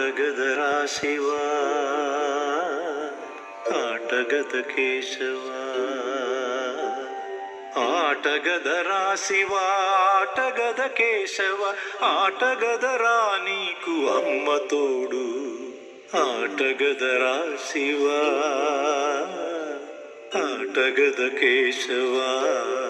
ఆటగదరా శివా ఆటగద కేశవా. ఆటగదరా శివా ఆటగద కేశవ ఆటగదరా నీకు అమ్మ తోడు ఆటగదరా శివా ఆటగద కేశవా.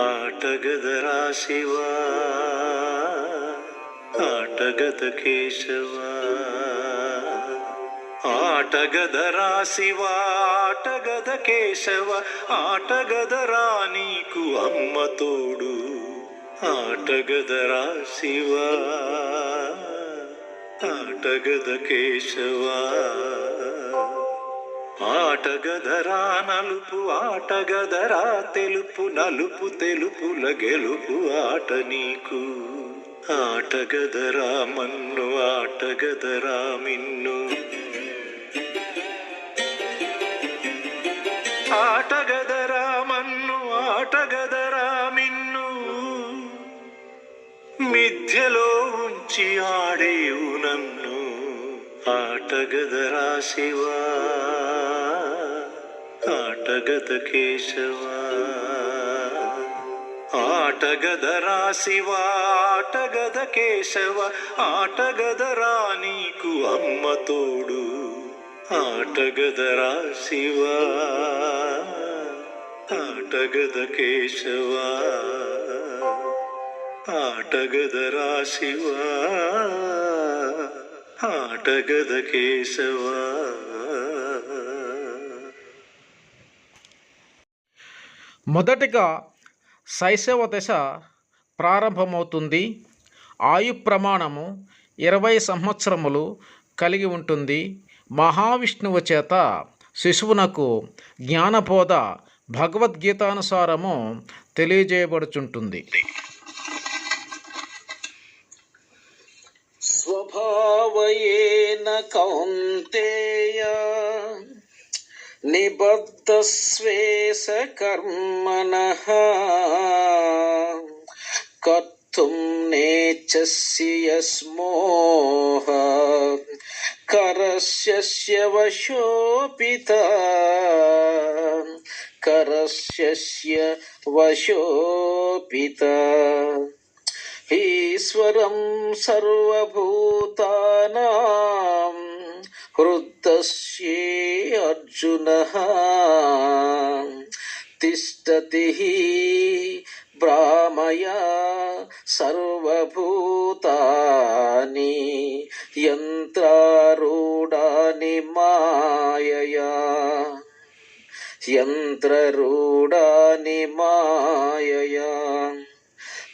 ఆటగద రాశివా ఆటగద కేశవా. ఆటగద రాశివా ఆటగద కేశవ ఆటగద రా నీకు అమ్మ తోడు ఆటగద రాశివా ఆటగద కేశవా. ఆటగదరా నలుపు ఆటగదరా తెలుపు నలుపు తెలుపుల గెలుపు ఆట నీకు. ఆటగదరా మన్ను ఆటగదరా మిన్ను. ఆటగదరా మన్ను ఆటగదరా మిన్ను. మిథ్యలో ఉంచి ఆడేవు నన్ను. ఆటగదరా శివా ఆటగద కేశవా ఆటగదరా శివా ఆటగద కేశవ ఆటగదరా నీకు అమ్మ తోడు. ఆటగదరా శివా ఆటగద కేశవా ఆటగదరా శివా అటగద కేశవా. మొదటిగా శైశవ దశ ప్రారంభమవుతుంది. ఆయు ప్రమాణము ఇరవై సంవత్సరములు కలిగి ఉంటుంది. మహావిష్ణువు చేత శిశువునకు జ్ఞానబోధ భగవద్గీతానుసారము తెలియజేయబడుచుంటుంది. స్వభావయేన కౌంతేయ. నిబద్ధస్వేష కర్మణః కర్తుం నేచ్చస్య యస్మోహ కరస్య వశోపిత. కరస్య వశోపిత. ఈశ్వరం సర్వభూతానాం హృదస్యే అర్జున. తిష్టతి భ్రామయ సర్వభూతాని యంత్రారూఢాని మాయయా. యంత్రరూఢాని మాయయా.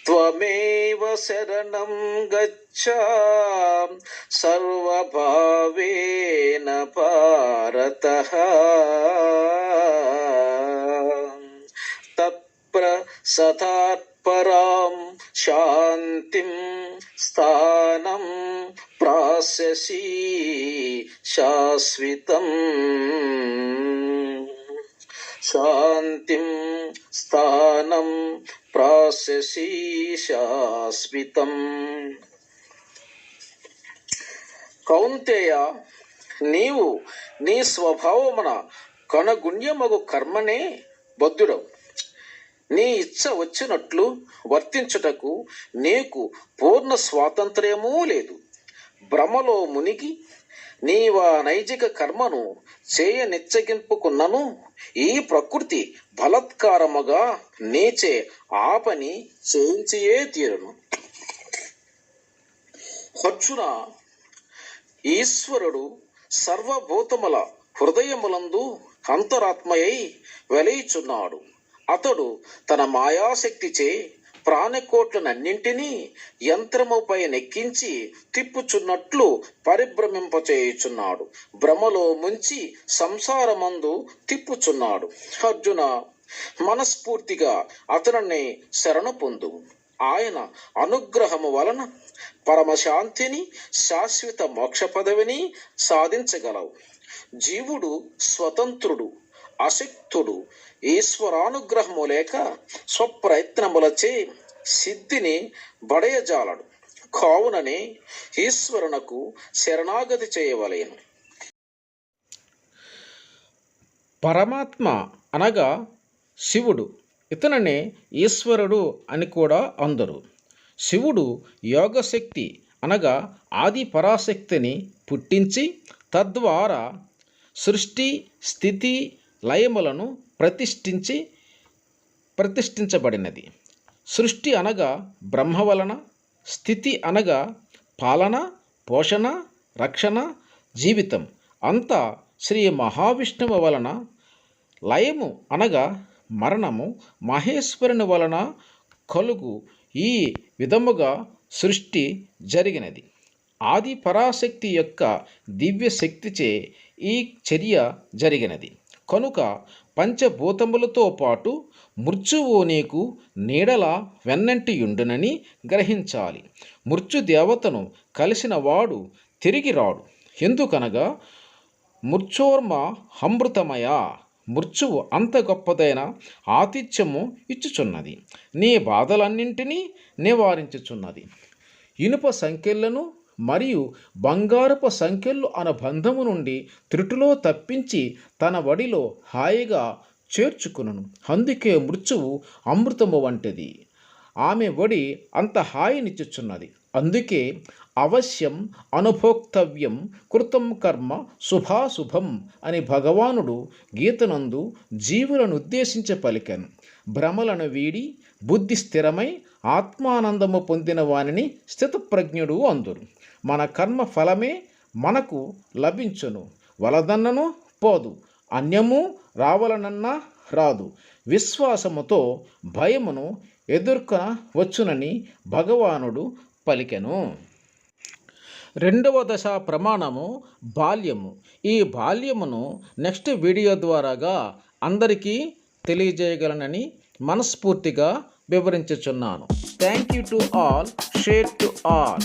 त्वमेव शरणं गच्छ सर्वभावेन भारतः तत्प्रसदात्परां शान्तिं स्थानं प्रास्यसि शाश्वतम्। शान्तिं स्था శశీశాస్మితం కౌంతేయ నీవు నీ స్వభావమున కనగుణ్యమగు కర్మనే బద్ధుడవు నీ ఇచ్చ వచ్చినట్లు వర్తించుటకు నీకు పూర్ణ స్వాతంత్ర్యమూ లేదు. భ్రమలో మునిగి నీవా నైజిక కర్మను చేయ నిచ్చగింపుకున్నను ఈ ప్రకృతి బలత్కారముగా నీచే ఆ పని చేయించియే తీరును. అర్జున ఈశ్వరుడు సర్వభూతముల హృదయములందు అంతరాత్మయై వెలయిచున్నాడు. అతడు తన మాయాశక్తిచే ప్రాణికోట్లనన్నింటినీ యంత్రముపై నెక్కించి తిప్పుచున్నట్లు పరిభ్రమింపచేయుచున్నాడు. భ్రమలో ముంచి సంసారమందు తిప్పుచున్నాడు. అర్జున మనస్ఫూర్తిగా అతనిని శరణ పొందు. ఆయన అనుగ్రహము వలన పరమశాంతిని శాశ్వత మోక్ష పదవిని సాధించగలవు. జీవుడు స్వతంత్రుడు. అశక్తుడు ఈశ్వరానుగ్రహము లేక స్వప్రయత్నములచే సిద్ధిని బడయజాలడు. కావుననే ఈశ్వరునకు శరణాగతి చేయవలేను. పరమాత్మ అనగా శివుడు. ఇతననే ఈశ్వరుడు అని కూడా అందరు. శివుడు యోగశక్తి అనగా ఆది పరాశక్తిని పుట్టించి తద్వారా సృష్టి స్థితి లయములను ప్రతిష్ఠించి ప్రతిష్ఠించబడినది. సృష్టి అనగా బ్రహ్మ వలన స్థితి అనగా పాలన పోషణ రక్షణ జీవితం. అంతా శ్రీ మహావిష్ణువు వలన లయము అనగా మరణము మహేశ్వరుని వలన కలుగు ఈ విధముగా సృష్టి జరిగినది. ఆది పరాశక్తి యొక్క దివ్య శక్తిచే ఈ చర్య జరిగినది. కనుక పంచభూతములతో పాటు మృత్యువు నీకు నీడల వెన్నంటియుండునని గ్రహించాలి. మృత్యుదేవతను కలిసిన వాడు తిరిగి రాడు. ఎందుకనగా మృత్యోర్మ అమృతమయ మృత్యువు అంత గొప్పదైన ఆతిథ్యము ఇచ్చుచున్నది. నీ బాధలన్నింటినీ నివారించుచున్నది. ఇనుప సంఖ్యలను మరియు బంగారపు సంఖ్యలు అన బంధము నుండి త్రుటిలో తప్పించి తన వడిలో హాయిగా చేర్చుకును అందుకే మృత్యువు అమృతము వంటిది. ఆమె వడి అంత హాయినిచ్చుచున్నది. అందుకే అవశ్యం అనుభోక్తవ్యం కృతం కర్మ శుభాశుభం అని భగవానుడు గీతనందు జీవులను ఉద్దేశించి పలికాను. భ్రమలను వీడి బుద్ధి స్థిరమై ఆత్మానందము పొందిన వానిని స్థితప్రజ్ఞుడు అందురు. మన కర్మ ఫలమే మనకు లభించును. వలదన్నను పోదు. అన్యము రావలనన్నా రాదు. విశ్వాసముతో భయమును ఎదుర్కొన వచ్చునని భగవానుడు పలికెను. రెండవ దశ ప్రమాణము బాల్యము. ఈ బాల్యమును నెక్స్ట్ వీడియో ద్వారాగా అందరికీ తెలియజేయగలనని మనస్ఫూర్తిగా వివరించుచున్నాను. Thank you to all share to all